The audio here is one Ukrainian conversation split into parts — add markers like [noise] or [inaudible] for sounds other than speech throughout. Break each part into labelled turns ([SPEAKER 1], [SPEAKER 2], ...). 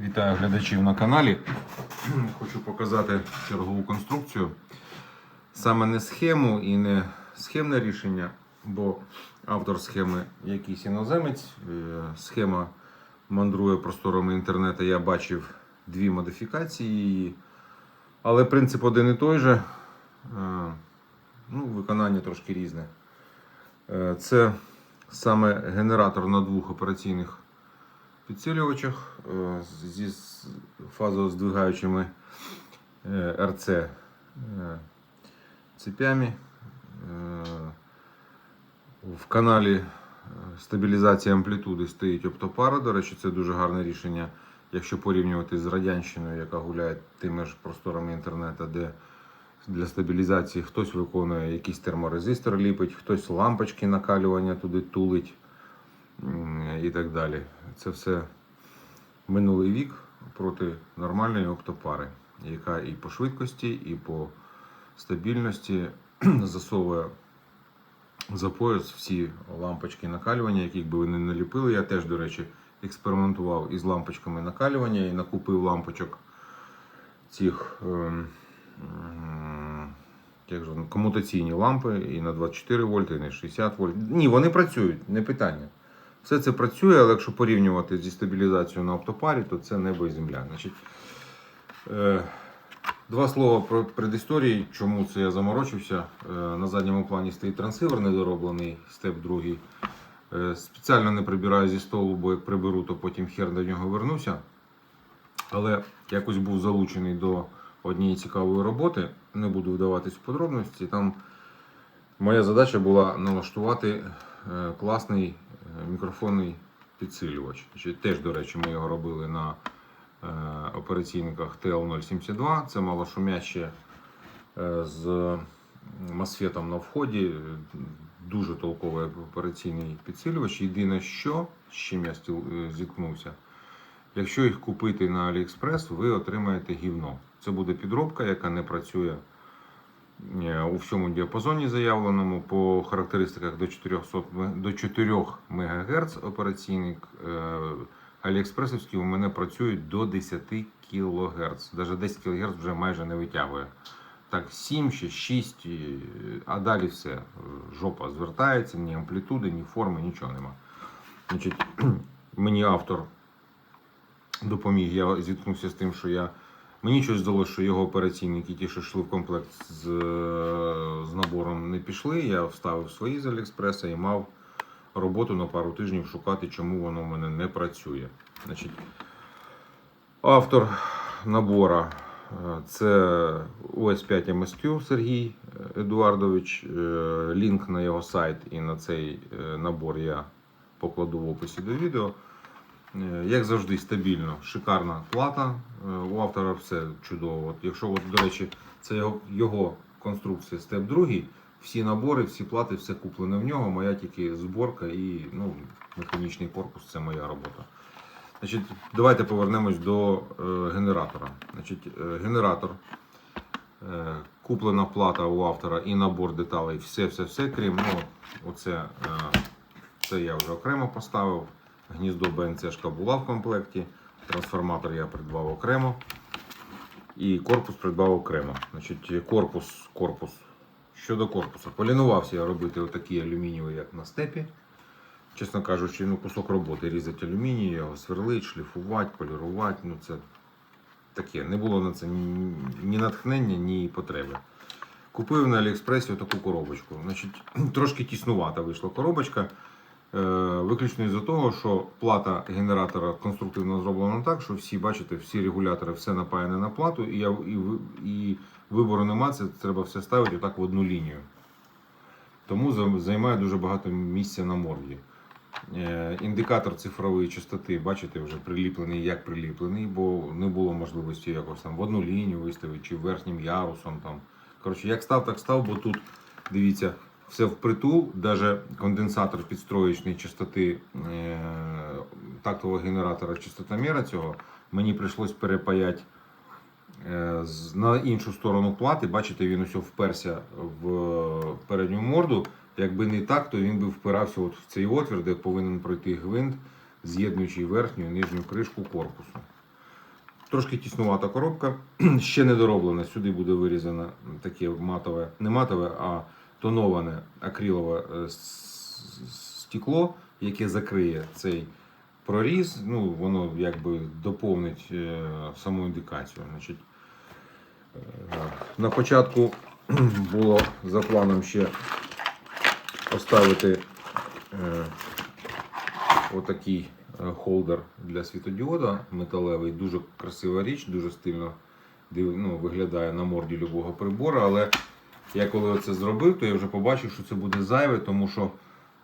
[SPEAKER 1] Вітаю глядачів на каналі. Хочу показати чергову конструкцію. Саме не схему і не схемне рішення, бо автор схеми якийсь іноземець. Е, Схема мандрує просторами інтернету. Я бачив дві модифікації. Але принцип один і той же. Е, Ну, виконання трошки різне. Е, Це саме генератор на двох операційних підсилювачах е, зі фазоздвигаючими е, РЦ е, цепями. В каналі стабілізації амплітуди стоїть оптопара. До речі, це дуже гарне рішення, якщо порівнювати з радянщиною, яка гуляє тими ж просторами інтернету, де для стабілізації хтось виконує якийсь терморезистор ліпить, хтось лампочки накалювання туди тулить і так далі. Це все минулий вік проти нормальної оптопари, яка і по швидкості, і по стабільності [clears throat] засовує за пояс всі лампочки накалювання, яких би ви не наліпили. Я теж, до речі, експериментував із лампочками накалювання і накупив лампочок цих. ем, як комутаційні лампи і на 24 вольти, і на 60 вольт. Ні, вони працюють, не питання. Все це працює, але якщо порівнювати зі стабілізацією на оптопарі, то це небо і земля. Значить, е, два слова про предісторії, чому це я заморочився. Е, на задньому плані стоїть трансивер недороблений, степ другий. Е, спеціально не прибираю зі столу, бо як приберу, то потім хер до нього вернуся. Але якось був залучений до однієї цікавої роботи. Не буду вдаватись в подробності. Там моя задача була налаштувати класний мікрофонний підсилювач. Теж, до речі, ми його робили на е, операційниках TL072. Це малошумяще е, з масфетом на вході. Дуже толковий операційний підсилювач. Єдине, що з чим я е, зіткнувся. Якщо їх купити на AliExpress, ви отримаєте гівно. Це буде підробка, яка не працює е, у всьому діапазоні заявленому. По характеристиках до 400, до 4 МГц операційник. е, Аліекспресовські у мене працюють до 10 кГц. Навіть 10 кГц вже майже не витягує. Так, 7 ще 6, а далі все. Е, Жопа звертається, ні амплітуди, ні форми, нічого нема. Значить, [clears throat] мені автор допоміг. Я зіткнувся з тим, що я. Мені щось здалося, що його операційники, ті, що йшли в комплект з, з набором, не пішли. Я вставив свої з Аліекспреса і мав роботу на пару тижнів шукати, чому воно в мене не працює. Значить, автор набора е, це ОС5 MSQ Сергій Едуардович. Е, Лінк на його сайт і на цей е, набор я покладу в описі до відео. Е, Як завжди, стабільно, шикарна плата. Е, У автора все чудово. От якщо, от, до речі, це його, конструкція степ 2, всі набори, всі плати, все куплене в нього. Моя тільки зборка і ну, механічний корпус це моя робота. Значить, давайте повернемось до е, генератора. Значить, е, генератор. Е, куплена плата у автора і набор деталей, все-все-все, крім ну, оце, е, це я вже окремо поставив. Гніздо БНЦ була в комплекті. Трансформатор я придбав окремо. І корпус придбав окремо. Значить, корпус, корпус. Щодо корпусу, полінувався я робити отакі алюмінієві, як на степі. Чесно кажучи, ну, кусок роботи різати алюміній, його сверлить, шліфувати, полірувати. Ну, це таке. Не було на це ні, натхнення, ні потреби. Купив на Аліекспресі таку коробочку. Значить, [clears throat] трошки тіснувата вийшла коробочка. Е, Виключно із-за того, що плата генератора конструктивно зроблена так, що всі, бачите, всі регулятори, все напаяне на плату, і, я, і, і вибору нема, це треба все ставити отак в одну лінію. Тому займає дуже багато місця на морді. Е, Індикатор цифрової частоти, бачите, вже приліплений як приліплений, бо не було можливості якось там в одну лінію виставити чи верхнім ярусом. Там. Коротше, як став, так став, бо тут, дивіться, все впритул, навіть конденсатор підстроєчної частоти е, тактового генератора частотоміра цього, мені прийшлось перепаяти е, на іншу сторону плати. Бачите, він усе вперся в передню морду. Якби не так, то він би впирався от в цей отвір, де повинен пройти гвинт, з'єднуючий верхню і нижню кришку корпусу. Трошки тіснувата коробка, [clears throat] ще не дороблена. Сюди буде вирізано таке матове, не матове, а тоноване акрилове е, стекло, яке закриє цей проріз. Ну, воно якби доповнить е, саму індикацію. Значить, е, на початку [clears throat] було за планом ще поставити отакий холдер для світодіода металевий. Дуже красива річ, дуже стильно ну, виглядає на морді любого прибору. Але я коли це зробив, то я вже побачив, що це буде зайве, тому що,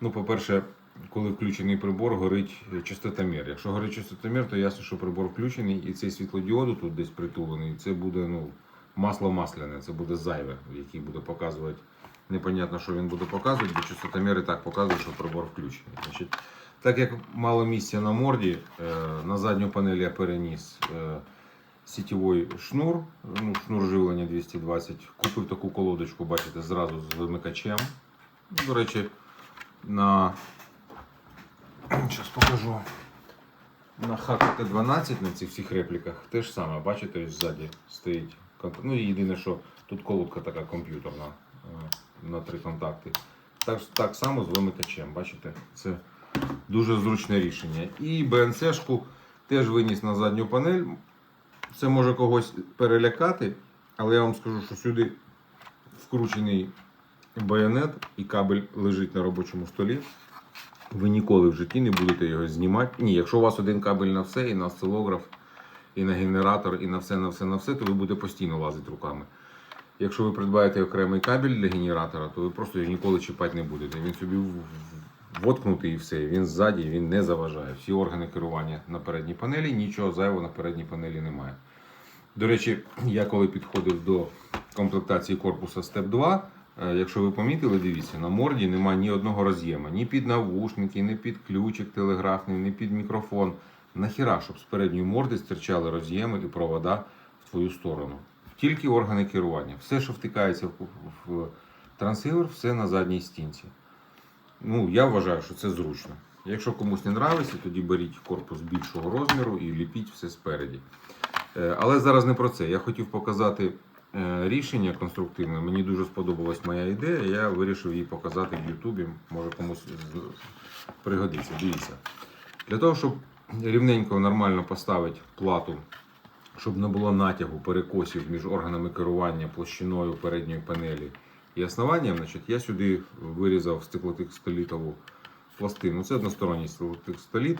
[SPEAKER 1] ну, по-перше, коли включений прибор, горить частотомір. Якщо горить частотомір, то ясно, що прибор включений, і цей світлодіоду тут десь притулений, це буде ну, масло масляне, це буде зайве, який буде показувати. Непонятно, що він буде показувати, бо частотомір і так показує, що прибор включений. Значить, так як мало місця на морді, е, на задню панель я переніс е, сітєвий шнур, ну, шнур живлення 220. Купив таку колодочку, бачите, зразу з вимикачем. Ну, До речі, на [clears throat] Зараз покажу. На ХКТ 12 на цих всіх репліках те ж саме, бачите, ззаді стоїть. Ну, єдине, що тут колодка така комп'ютерна е, на три контакти. Так, так само з вимикачем, бачите? Це дуже зручне рішення. І БНЦ-шку теж виніс на задню панель. Це може когось перелякати, але я вам скажу, що сюди вкручений байонет і кабель лежить на робочому столі. Ви ніколи в житті не будете його знімати. Ні, якщо у вас один кабель на все, і на осцилограф, і на генератор, і на все, на все, на все, то ви будете постійно лазити руками. Якщо ви придбаєте окремий кабель для генератора, то ви просто його ніколи чіпати не будете. Він собі воткнутий і все. Він ззаді, він не заважає. Всі органи керування на передній панелі, нічого зайвого на передній панелі немає. До речі, я коли підходив до комплектації корпуса Step 2, е, якщо ви помітили, дивіться, на морді немає ні одного роз'єма, ні під навушники, ні під ключик телеграфний, ні під мікрофон. Нахіра, щоб з передньої морди стирчали роз'єми і провода в твою сторону. Тільки органи керування. Все, що втикається в, в трансивер, все на задній стінці. Ну, я вважаю, що це зручно. Якщо комусь не нравиться, тоді беріть корпус більшого розміру і ліпіть все спереді. Е, Але зараз не про це. Я хотів показати е, рішення конструктивне. Мені дуже сподобалась моя ідея. Я вирішив її показати в Ютубі. Може комусь пригодиться. Дивіться. Для того, щоб рівненько нормально поставити плату, щоб не було натягу перекосів між органами керування площиною передньої панелі і основанням, значить, я сюди вирізав стеклотекстолітову пластину. Це односторонній стеклотекстоліт.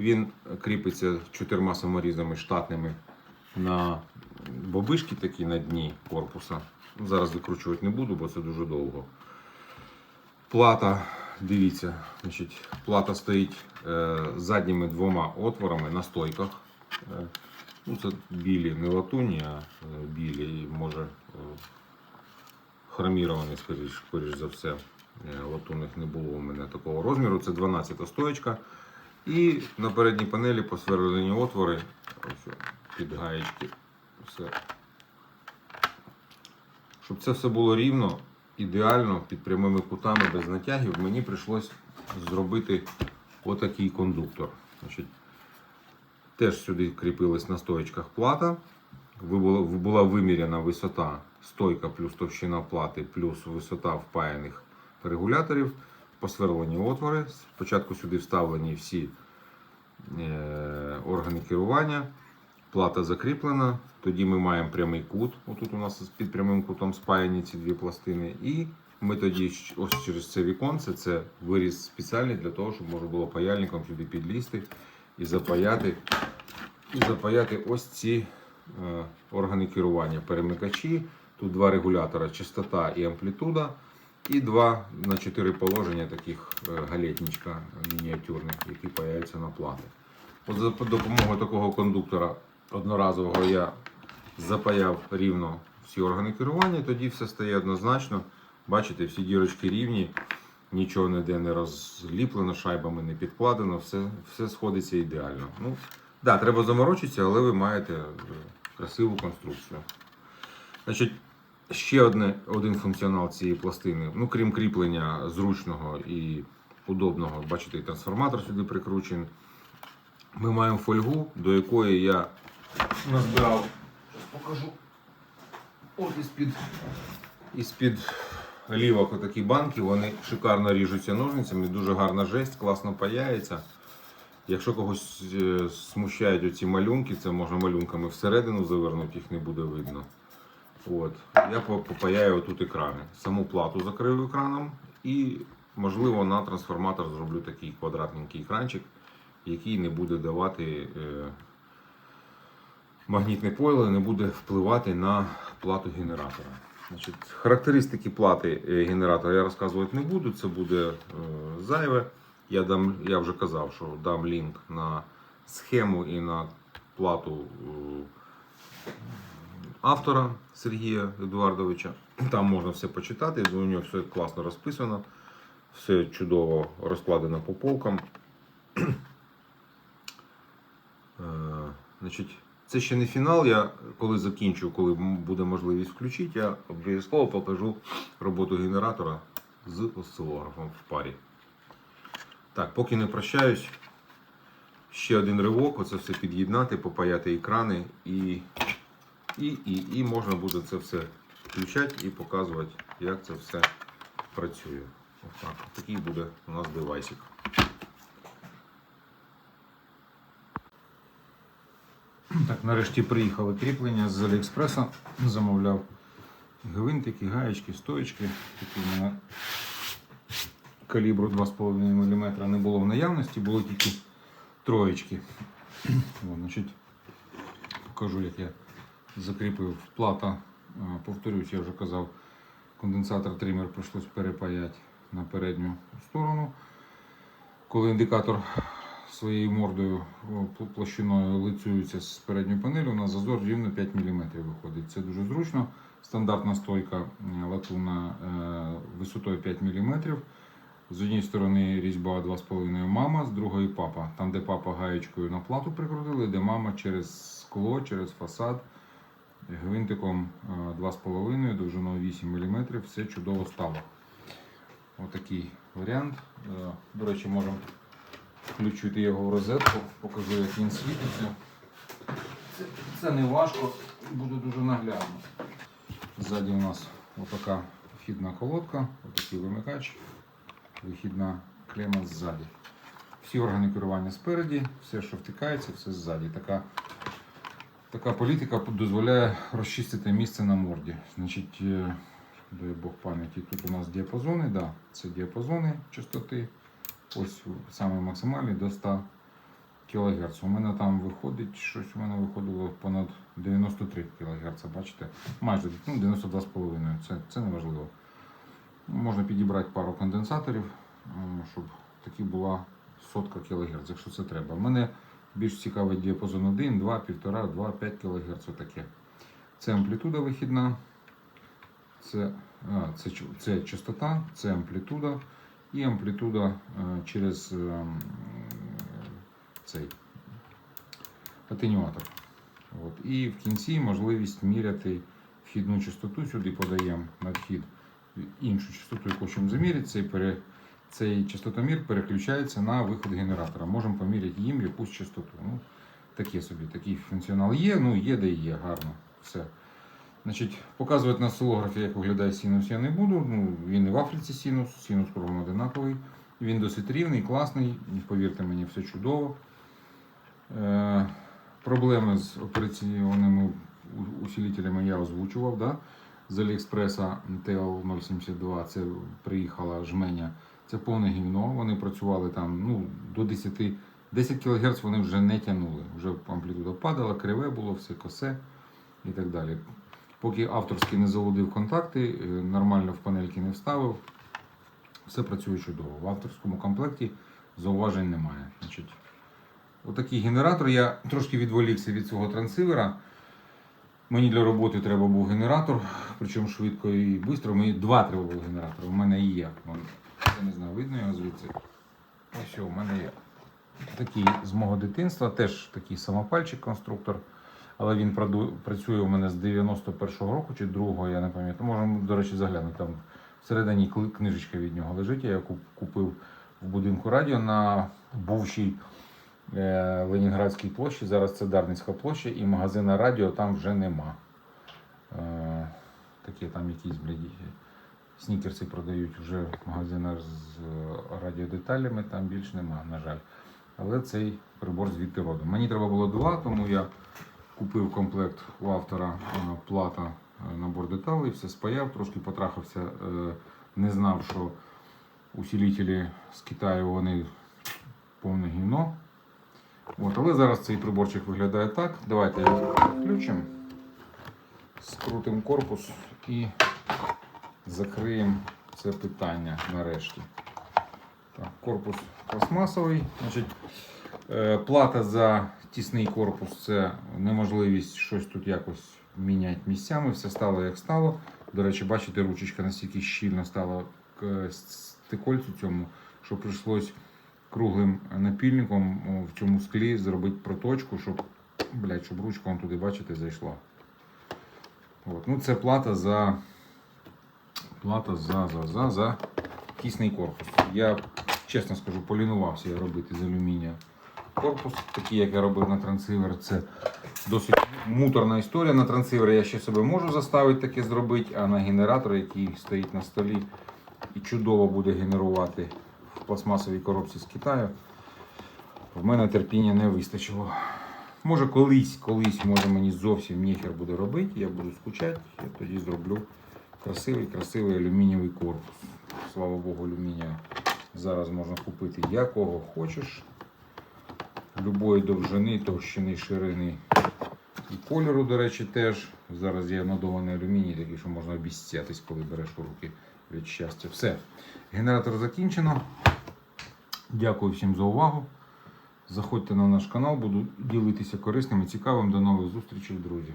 [SPEAKER 1] Він кріпиться чотирма саморізами штатними на бобишки такі на дні корпуса. Зараз викручувати не буду, бо це дуже довго. Плата, дивіться, значить, плата стоїть е, задніми двома отворами на стойках. Е, ну, це білі, не латунні, а е, білі і може е, хромірований, скоріш, скоріш за все. Е, Латунних не було у мене такого розміру. Це 12 стоєчка. І на передній панелі посверлені отвори ось, під гаєчки. Все. Щоб це все було рівно, ідеально, під прямими кутами, без натягів, мені прийшлось зробити отакий кондуктор. Значить, теж сюди кріпилась на стоєчках плата. Була виміряна висота стойка плюс товщина плати, плюс висота впаяних регуляторів, посверлені отвори. Спочатку сюди вставлені всі е, органи керування. Плата закріплена. Тоді ми маємо прямий кут. Отут у нас під прямим кутом спаяні ці дві пластини. І ми тоді ось через це віконце, це виріз спеціальний для того, щоб можна було паяльником сюди підлізти і запаяти, і запаяти ось ці е, органи керування. Перемикачі. Тут два регулятора частота і амплітуда. І два на чотири положення таких е, галетничка мініатюрних, які паяються на плати. От за допомогою такого кондуктора одноразового я запаяв рівно всі органи керування, тоді все стає однозначно. Бачите, всі дірочки рівні, нічого ніде не розліплено, шайбами не підкладено, все, все сходиться ідеально. Ну, да, треба заморочитися, але ви маєте е, красиву конструкцію. Значить, ще одне, один функціонал цієї пластини, ну крім кріплення зручного і удобного, бачите, і трансформатор сюди прикручений. Ми маємо фольгу, до якої я назбирав. Зараз покажу. От із-під із-під олівок отакі банки, вони шикарно ріжуться ножницями, дуже гарна жесть, класно паяється. Якщо когось е, смущають оці малюнки, це можна малюнками всередину завернути, їх не буде видно. От. Я попаяю отут екрани. Саму плату закрию екраном і, можливо, на трансформатор зроблю такий квадратненький екранчик, який не буде давати е, магнітне поле, не буде впливати на плату генератора. Значить, характеристики плати е, генератора я розказувати не буду, це буде е, зайве. Я, дам, я вже казав, що дам лінк на схему і на плату е, автора Сергія Едуардовича. Там можна все почитати, у нього все класно розписано, все чудово розкладено по полкам. Е, Значить, це ще не фінал. Я коли закінчу, коли буде можливість включити, я обов'язково покажу роботу генератора з осцилографом в парі. Так, поки не прощаюсь, ще один ривок, оце все під'єднати, попаяти екрани і, і, і, і можна буде це все включати і показувати, як це все працює. Отак. Такий буде у нас девайсик. Так, нарешті приїхали кріплення з Аліекспреса. Замовляв гвинтики, гаєчки, стоечки. Такі в калібру 2,5 мм не було в наявності, було тільки троєчки. Значить, покажу, як я закріпив плата. Повторюсь, я вже казав, конденсатор тример прийшлось перепаяти на передню сторону. Коли індикатор своєю мордою площиною лицюється з передньої панелі, у нас зазор рівно 5 мм виходить. Це дуже зручно. Стандартна стойка е, латунна е, висотою 5 мм. З однієї сторони різьба 2,5 мама, з другої папа. Там, де папа гаєчкою на плату прикрутили, де мама через скло, через фасад гвинтиком е, 2,5, довжиною 8 мм. Все чудово стало. Отакий варіант. До речі, можемо включити його в розетку, покажу, як він світиться. Це, це не важко, буде дуже наглядно. Ззаді у нас отака вхідна колодка, отакий вимикач, вихідна клема ззаді. Всі органи керування спереді, все, що втикається, все ззаді. Така, така політика дозволяє розчистити місце на морді. Значить, е, дай Бог пам'яті, тут у нас діапазони, да, це діапазони частоти. Ось саме максимальний до 100 кГц. У мене там виходить, щось у мене виходило понад 93 кГц, бачите? Майже ну, 92,5, це, це не важливо. Можна підібрати пару конденсаторів, е, щоб таки була сотка кГц, якщо це треба. У мене більш цікавий діапазон 1, 2, 1,5, 2, 5 кГц таке. Це амплітуда вихідна, це, а, це, це частота, це амплітуда і амплітуда е, через ем, цей атенюатор. От. І в кінці можливість міряти вхідну частоту. Сюди подаємо на вхід іншу частоту, яку хочемо заміряти. Цей, пере, цей частотомір переключається на виход генератора. Можемо поміряти їм якусь частоту. Ну, таке собі, такий функціонал є, ну є де є, гарно. Все. Значить, показувати на осцилографі, як виглядає синус, я не буду. Ну, він і в Африці синус, синус кругом одинаковий. Він досить рівний, класний, повірте мені, все чудово. Е, проблеми з операційними у- усилителями я озвучував. Да? З Аліекспреса TL072 це приїхала жменя. Це повне гівно. Вони працювали там ну, до 10, 10 кГц вони вже не тягнули. Вже амплітуда падала, криве було, все косе і так далі. Поки авторський не заводив контакти, е, нормально в панельки не вставив, все працює чудово. В авторському комплекті зауважень немає. Значить, отакий генератор. Я трошки відволікся від цього трансивера. Мені для роботи треба був генератор, причому швидко і швидко. Мені два треба було генератори. У мене є. Я не знаю, видно його звідси. Ось у мене є. Такий з мого дитинства, теж такий самопальчик конструктор. Але він працює у мене з 91-го року чи 2-го, я не пам'ятаю. Можемо, до речі, заглянути. Там всередині книжечка від нього лежить. Я куп- купив в будинку радіо на бувшій е, Ленінградській площі. Зараз це Дарницька площа і магазина радіо там вже нема. Е, Такі там якісь блядь, снікерси продають вже в магазинах з е, радіодеталями, там більш нема, на жаль. Але цей прибор звідти родом. Мені треба було два, тому я купив комплект у автора е, плата е, набор деталей, все спаяв, трошки потрахався, не знав, що усилителі з Китаю вони повне гівно. От, але зараз цей приборчик виглядає так. Давайте включимо, скрутимо корпус і закриємо це питання нарешті. Так, корпус пластмасовий. Значить, е, плата за тісний корпус це неможливість щось тут якось міняти місцями. Все стало як стало. До речі, бачите, ручечка настільки щільно стала к стикольцю цьому, що прийшлось круглим напільником в цьому склі зробити проточку, щоб, блядь, щоб ручка вон туди, бачите, зайшла. От. Ну, це плата за плата за, за, за, за тісний корпус. Я чесно скажу, полінувався робити з алюмінія корпус, такий, як я робив на трансивер. Це досить муторна історія. На трансивер я ще себе можу заставити таке зробити, а на генератор, який стоїть на столі і чудово буде генерувати в пластмасовій коробці з Китаю, в мене терпіння не вистачило. Може колись, колись, може мені зовсім ніхер буде робити, я буду скучати, я тоді зроблю красивий, красивий алюмінієвий корпус. Слава Богу, алюмінія зараз можна купити якого хочеш. Любої довжини, товщини, ширини і кольору, до речі, теж. Зараз є надований алюміній, такий, що можна обіцятись, коли береш у руки від щастя. Все. Генератор закінчено. Дякую всім за увагу. Заходьте на наш канал, буду ділитися корисним і цікавим. До нових зустрічей, друзі.